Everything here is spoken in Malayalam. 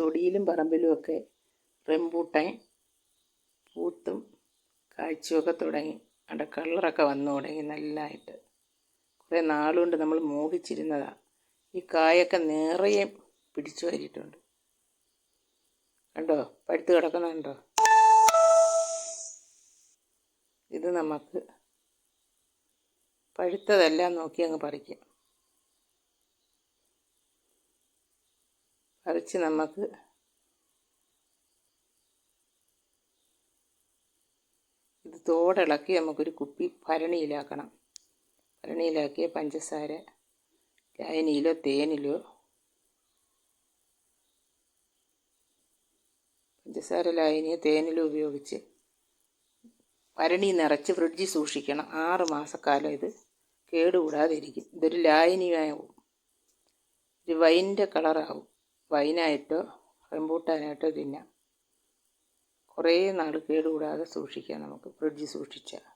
തൊടിയിലും പറമ്പിലും ഒക്കെ റംബൂട്ടാൻ പൂത്തും കാഴ്ചയൊക്കെ തുടങ്ങി. അവിടെ കളറൊക്കെ വന്നു തുടങ്ങി നല്ലതായിട്ട് കുറേ നാളുകൊണ്ട് നമ്മൾ മോഹിച്ചിരുന്നതാണ് ഈ കായൊക്കെ നിറയെ പിടിച്ചു വരിയിട്ടുണ്ട്. കണ്ടോ? പഴുത്ത് കിടക്കുന്നുണ്ടോ ഇത് നമുക്ക് പഴുത്തതെല്ലാം നോക്കി അങ്ങ് പറിക്കാം. പറിച്ച് നമുക്ക് ഇത് തോടിളക്കി നമുക്കൊരു കുപ്പി ഭരണിയിലാക്കണം. ഭരണിയിലാക്കിയ പഞ്ചസാര ലായനിയിലോ തേനിലോ പഞ്ചസാര ലായനിയോ തേനിലോ ഉപയോഗിച്ച് ഭരണി നിറച്ച് ഫ്രിഡ്ജിൽ സൂക്ഷിക്കണം. ആറ് മാസക്കാലം ഇത് കേടുകൂടാതിരിക്കും. ഇതൊരു ലായനിയാവും. ഒരു വൈന്റെ കളറാവും. വൈനായിട്ടോ റംബൂട്ടാനായിട്ടോ തിന്നാം. കുറേ നാൾ കേടുകൂടാതെ സൂക്ഷിക്കാം നമുക്ക് ഫ്രിഡ്ജിൽ സൂക്ഷിച്ചാൽ.